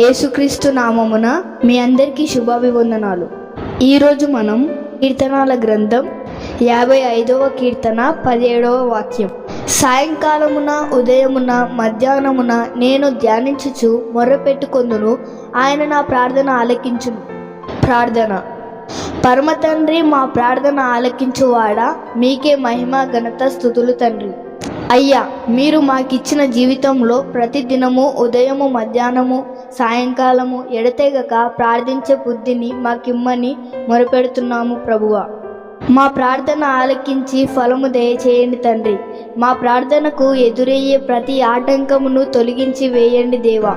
యేసుక్రీస్తు నామమున మీ అందరికీ శుభాభివందనాలు. ఈరోజు మనం కీర్తనాల గ్రంథం యాభై ఐదవ కీర్తన పదిహేడవ వాక్యం. సాయంకాలమున ఉదయమున మధ్యాహ్నమున నేను ధ్యానించుచు మొర్రపెట్టుకొందును ఆయన నా ప్రార్థన ఆలకించును. ప్రార్థన. పరమ తండ్రి మా ప్రార్థన ఆలకించువాడా? మీకే మహిమ ఘనత స్థుతులు తండ్రి. అయ్యా మీరు మాకిచ్చిన జీవితంలో ప్రతి దినము ఉదయము మధ్యాహ్నము సాయంకాలము ఎడతెగక ప్రార్థించే బుద్ధిని మాకిమ్మని మొరపెడుతున్నాము ప్రభువా. మా ప్రార్థన ఆలకించి ఫలము దయచేయండి తండ్రి. మా ప్రార్థనకు ఎదురయ్యే ప్రతి ఆటంకమును తొలగించి వేయండి దేవా.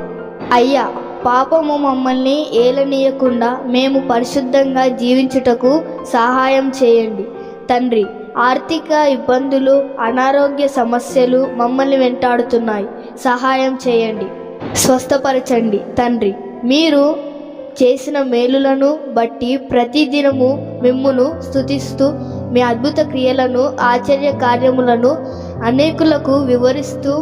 అయ్యా పాపము మమ్మల్ని ఏలనీయకుండా మేము పరిశుద్ధంగా జీవించుటకు సహాయం చేయండి. తండ్రి ఆర్థిక ఇబ్బందులు అనారోగ్య సమస్యలు మమ్మల్ని వెంటాడుతున్నాయి. సహాయం చేయండి. స్వస్థపరచండి. తండ్రి మీరు చేసిన మేలులను బట్టి ప్రతిదినము మిమ్మును స్థుతిస్తూ మీ అద్భుత క్రియలను ఆశ్చర్య కార్యములను అనేకులకు వివరిస్తూ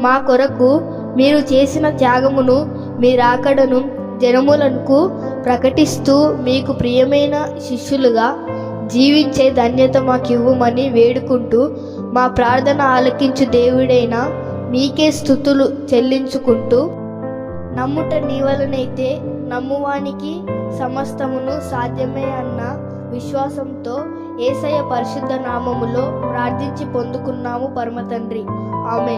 మా కొరకు మీరు చేసిన త్యాగమును మీ రాకడను జనములకు ప్రకటిస్తూ మీకు ప్రియమైన శిష్యులుగా జీవించే ధన్యత మాకు ఇవ్వమని వేడుకుంటూ మా ప్రార్థన ఆలకించు దేవుడైన మీకే స్థుతులు చెల్లించుకుంటూ నమ్ముట నీవలనైతే నమ్మువానికి సమస్తమును సాధ్యమే అన్న విశ్వాసంతో ఏసయ పరిశుద్ధ నామములో ప్రార్థించి పొందుకున్నాము పరమతండ్రి. ఆమె